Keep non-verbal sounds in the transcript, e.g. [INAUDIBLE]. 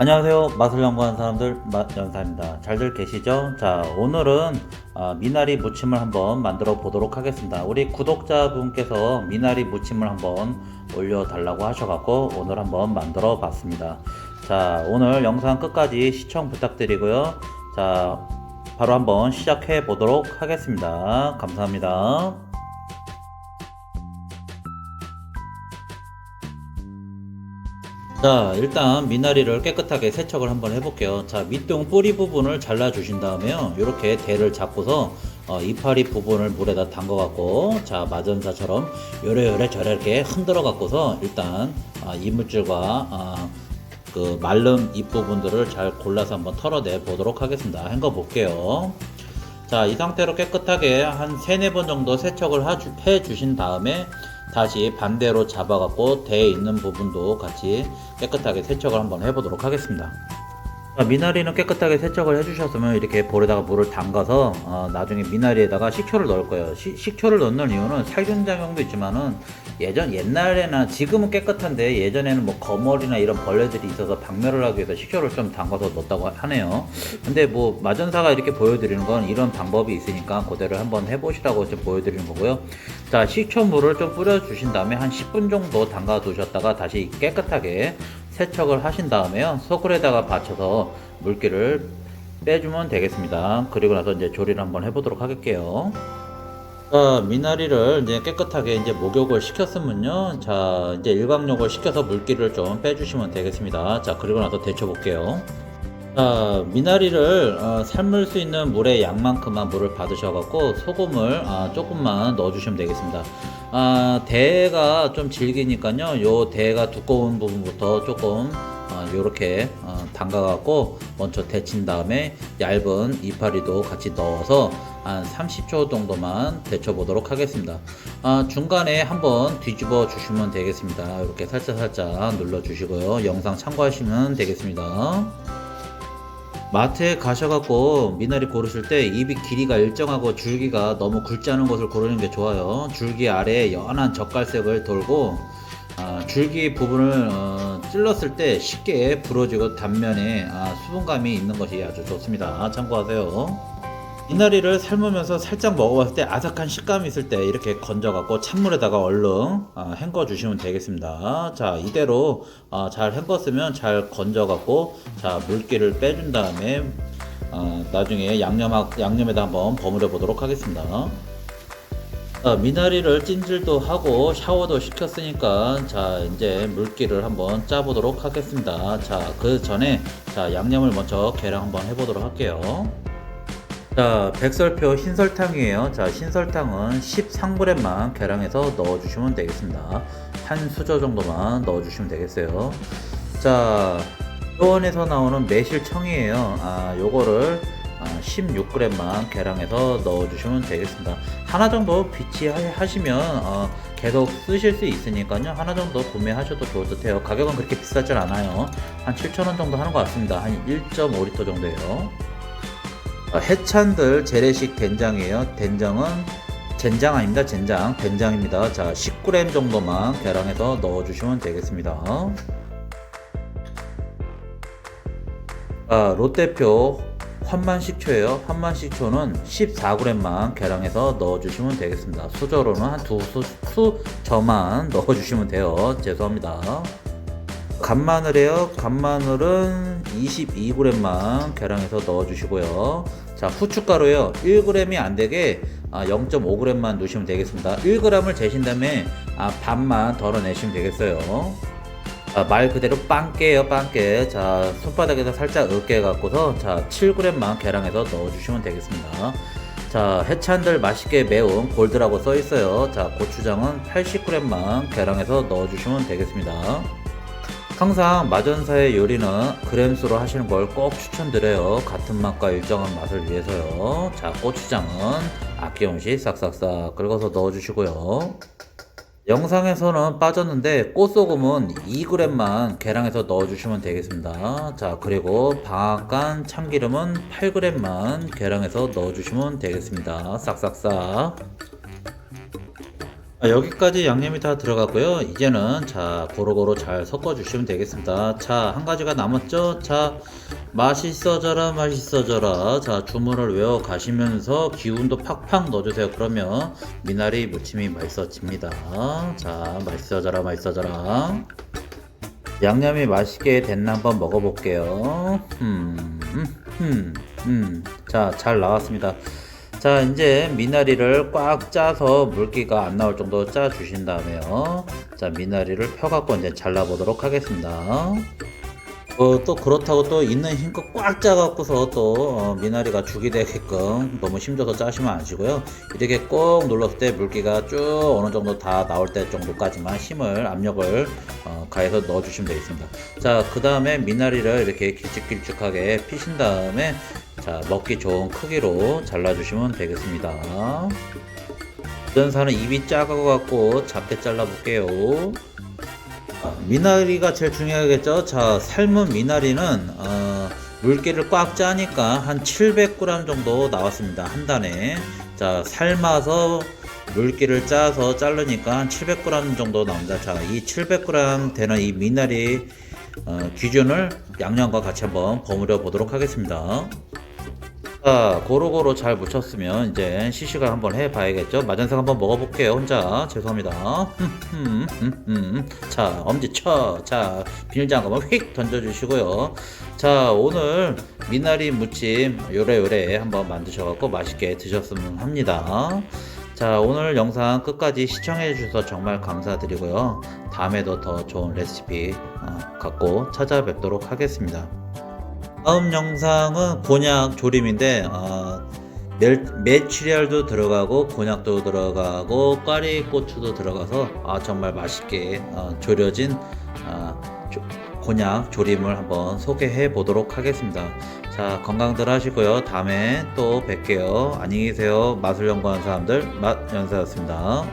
안녕하세요. 맛을 연구하는 사람들 맛연사입니다. 잘들 계시죠? 자, 오늘은 아, 미나리 무침을 한번 만들어 보도록 하겠습니다. 우리 구독자 분께서 미나리 무침을 한번 올려 달라고 하셔갖고 오늘 한번 만들어 봤습니다. 자, 오늘 영상 끝까지 시청 부탁드리고요. 자, 바로 한번 시작해 보도록 하겠습니다. 감사합니다. 자 일단 미나리를 깨끗하게 세척을 한번 해볼게요. 자 밑둥 뿌리 부분을 잘라 주신 다음에요. 이렇게 대를 잡고서 어, 이파리 부분을 물에다 담가 갖고 자 마전사처럼 요래요래 저래게 흔들어 갖고서 일단 아, 이물질과 아, 그 마른 잎 부분들을 잘 골라서 한번 털어내 보도록 하겠습니다. 헹궈 볼게요. 자 이 상태로 깨끗하게 한 세네 번 정도 세척을 해 주신 다음에 다시 반대로 잡아갖고 대에 있는 부분도 같이 깨끗하게 세척을 한번 해보도록 하겠습니다. 자, 미나리는 깨끗하게 세척을 해주셨으면 이렇게 볼에다가 물을 담가서 어, 나중에 미나리에다가 식초를 넣을 거예요. 시- 식초를 넣는 이유는 살균 작용도 있지만은 예전 옛날에나 지금은 깨끗한데 예전에는 뭐 거머리나 이런 벌레들이 있어서 박멸을 하기 위해서 식초를 좀 담가서 넣었다고 하네요. 근데 뭐 마전사가 이렇게 보여드리는 건 이런 방법이 있으니까 그대로 한번 해보시라고 좀 보여드리는 거고요. 자 식초물을 좀 뿌려주신 다음에 한 10분 정도 담가 두셨다가 다시 깨끗하게 세척을 하신 다음에요. 소굴에다가 받쳐서 물기를 빼주면 되겠습니다. 그리고 나서 이제 조리를 한번 해보도록 할게요. 자, 미나리를 이제 깨끗하게 이제 목욕을 시켰으면요. 자, 이제 일광욕을 시켜서 물기를 좀 빼주시면 되겠습니다. 자, 그리고 나서 데쳐볼게요. 자, 미나리를 어, 삶을 수 있는 물의 양만큼만 물을 받으셔갖고 소금을 아, 조금만 넣어주시면 되겠습니다. 아, 대가 좀 질기니까요. 요 대가 두꺼운 부분부터 조금 이렇게 담가갖고 먼저 데친 다음에 얇은 이파리도 같이 넣어서 한 30초 정도만 데쳐 보도록 하겠습니다. 아, 중간에 한번 뒤집어 주시면 되겠습니다. 이렇게 살짝 살짝 눌러 주시고요. 영상 참고하시면 되겠습니다. 마트에 가셔갖고 미나리 고르실 때 입이 길이가 일정하고 줄기가 너무 굵지 않은 것을 고르는 게 좋아요. 줄기 아래에 연한 젓갈색을 돌고 아, 줄기 부분을 어, 찔렀을 때 쉽게 부러지고 단면에 아, 수분감이 있는 것이 아주 좋습니다. 참고하세요. 미나리를 삶으면서 살짝 먹어봤을 때 아삭한 식감이 있을 때 이렇게 건져갖고 찬물에다가 얼른 아, 헹궈 주시면 되겠습니다. 자 이대로 아, 잘 헹궜으면 잘 건져갖고 자 물기를 빼준 다음에 아, 나중에 양념 양념에다 한번 버무려 보도록 하겠습니다. 자, 미나리를 찜질도 하고 샤워도 시켰으니까 자 이제 물기를 한번 짜보도록 하겠습니다. 자 그 전에 자 양념을 먼저 계량 한번 해보도록 할게요. 자, 백설표 흰설탕이에요. 자, 흰설탕은 13g만 계량해서 넣어주시면 되겠습니다. 한 수저 정도만 넣어주시면 되겠어요. 자, 요원에서 나오는 매실청이에요. 아, 요거를 16g만 계량해서 넣어주시면 되겠습니다. 하나 정도 비치하시면 어, 계속 쓰실 수 있으니까요. 하나 정도 구매하셔도 좋을 듯 해요. 가격은 그렇게 비싸질 않아요. 한 7,000원 정도 하는 것 같습니다. 한 1.5리터 정도예요. 어, 해찬들 재래식 된장이에요. 된장은 젠장 아닙니다. 젠장. 된장입니다. 자, 10g 정도만 계량해서 넣어주시면 되겠습니다. 아, 롯데표 환만식초예요. 환만식초는 14g만 계량해서 넣어주시면 되겠습니다. 수저로는 한 두 수저만 [LAUGHS] 넣어주시면 돼요. 죄송합니다. 간마늘이에요. 간마늘은 22g만 계량해서 넣어주시고요. 자, 후춧가루요. 1g이 안 되게 0.5g만 넣으시면 되겠습니다. 1g을 재신 다음에 아, 반만 덜어내시면 되겠어요. 아, 말 그대로 빵깨예요, 빵깨. 자, 손바닥에서 살짝 으깨 갖고서 자, 7g만 계량해서 넣어주시면 되겠습니다. 자, 해찬들 맛있게 매운 골드라고 써 있어요. 자, 고추장은 80g만 계량해서 넣어주시면 되겠습니다. 항상 마전사의 요리는 그램수로 하시는 걸 꼭 추천드려요. 같은 맛과 일정한 맛을 위해서요. 자, 고추장은 아낌없이 싹싹싹 긁어서 넣어주시고요. 영상에서는 빠졌는데 꽃소금은 2g만 계량해서 넣어주시면 되겠습니다. 자, 그리고 방앗간 참기름은 8g만 계량해서 넣어주시면 되겠습니다. 싹싹싹. 아, 여기까지 양념이 다 들어갔고요. 이제는 자 고루고루 잘 섞어주시면 되겠습니다. 자 한 가지가 남았죠. 자 맛있어져라 맛있어져라. 자 주문을 외워 가시면서 기운도 팍팍 넣어주세요. 그러면 미나리 무침이 맛있어집니다. 자 맛있어져라 맛있어져라. 양념이 맛있게 됐나 한번 먹어볼게요. 음, 음, 음, 음. 자, 잘 나왔습니다. 자, 이제 미나리를 꽉 짜서 물기가 안 나올 정도 짜 주신 다음에요. 자, 미나리를 펴갖고 이제 잘라 보도록 하겠습니다. 어, 또 그렇다고 또 있는 힘껏 꽉 짜갖고서 또 어, 미나리가 죽이 되게끔 너무 힘줘서 짜시면 안 하시고요. 이렇게 꼭 눌렀을 때 물기가 쭉 어느 정도 다 나올 때 정도까지만 힘을 압력을 어, 가해서 넣어주시면 되겠습니다. 자, 그 다음에 미나리를 이렇게 길쭉길쭉하게 피신 다음에 자 먹기 좋은 크기로 잘라주시면 되겠습니다. 전사는 입이 작아갖고 작게 잘라볼게요. 아, 미나리가 제일 중요하겠죠. 자, 삶은 미나리는 어, 물기를 꽉 짜니까 한 700g 정도 나왔습니다. 한 단에. 자, 삶아서 물기를 짜서 자르니까 한 700g 정도 나옵니다. 자, 이 700g 되는 이 미나리 어, 기준을 양념과 같이 한번 버무려 보도록 하겠습니다. 자, 고루고루 잘 묻혔으면 이제 시식을 한번 해봐야겠죠. 마전생 한번 먹어볼게요. 혼자 죄송합니다. [LAUGHS] 자, 엄지 쳐. 자, 비닐장갑을 휙 던져주시고요. 자, 오늘 미나리 무침 요래요래 한번 만드셔갖고 맛있게 드셨으면 합니다. 자, 오늘 영상 끝까지 시청해 주셔서 정말 감사드리고요. 다음에도 더 좋은 레시피 어, 갖고 찾아뵙도록 하겠습니다. 다음 영상은 곤약 조림인데 어, 멜, 메추리알도 들어가고 곤약도 들어가고 꽈리고추도 들어가서 아, 정말 맛있게 어, 조려진 아, 조- 곤약 조림을 한번 소개해 보도록 하겠습니다. 자 건강들 하시고요. 다음에 또 뵐게요. 안녕히 계세요. 마술 연구하는 사람들 맛 연사였습니다.